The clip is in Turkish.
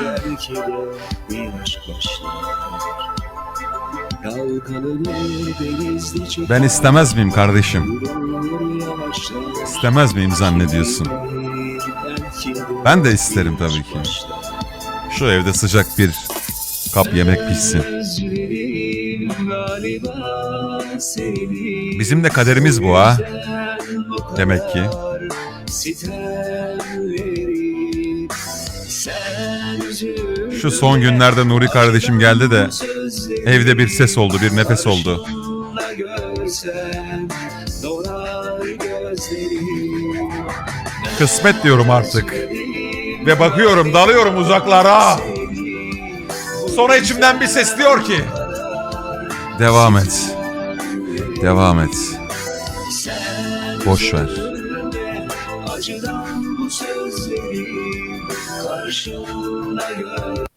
belki de bir aşk başlar Ben istemez miyim kardeşim? İstemez miyim zannediyorsun? Ben de isterim tabii ki. Şu evde sıcak bir kap yemek pişsin. Bizim de kaderimiz bu ha. Demek ki. Sen Şu son günlerde Nuri kardeşim geldi de evde bir ses oldu, bir nefes oldu. Kısmet diyorum artık. Ve bakıyorum, dalıyorum uzaklara. Sonra içimden bir ses diyor ki... Devam et. Devam et. Boş ver. Acıdan bu sözleri karşımda gör.